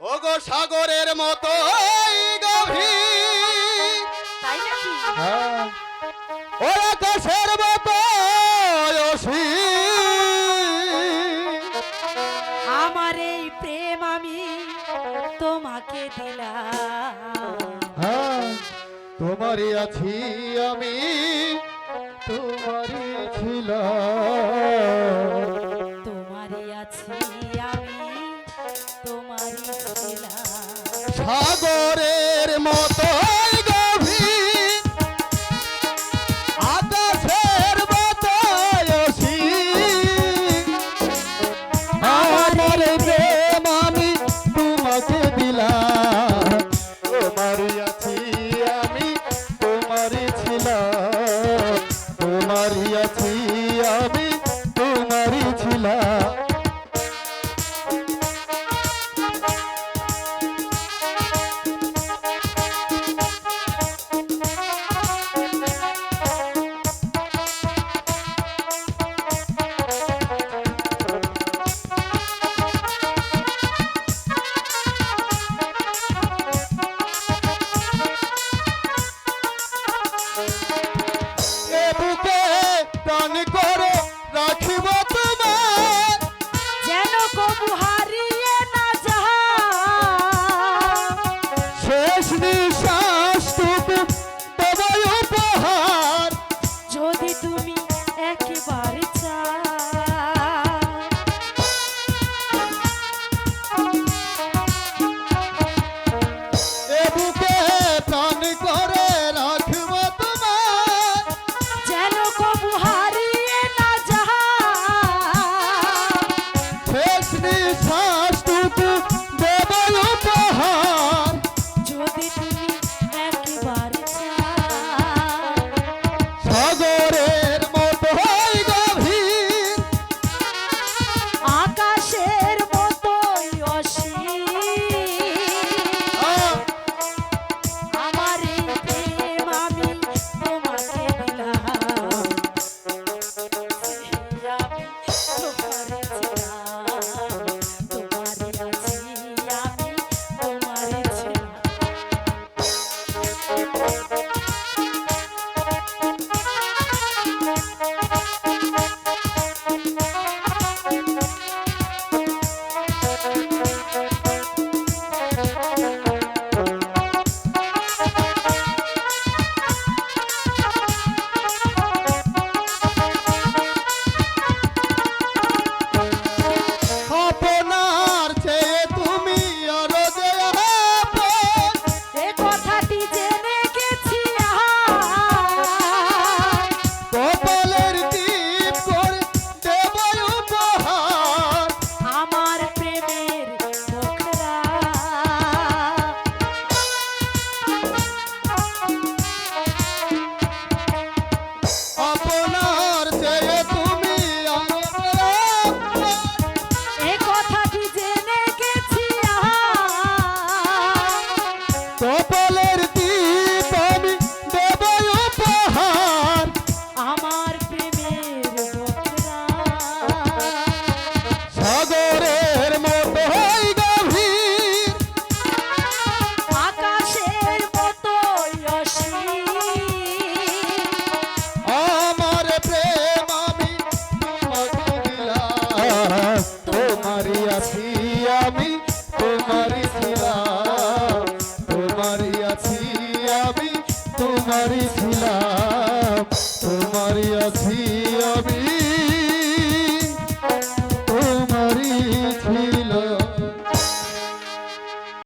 ওগো সাগরের মতো গভীর। হ্যাঁ। ওরা কোষের মতো আমার এই প্রেম আমি তোমাকে দিলাম। হ্যাঁ, তোমারই আছি আমি তোমারই ছিলাম সাগরের মতো Buhari. আছি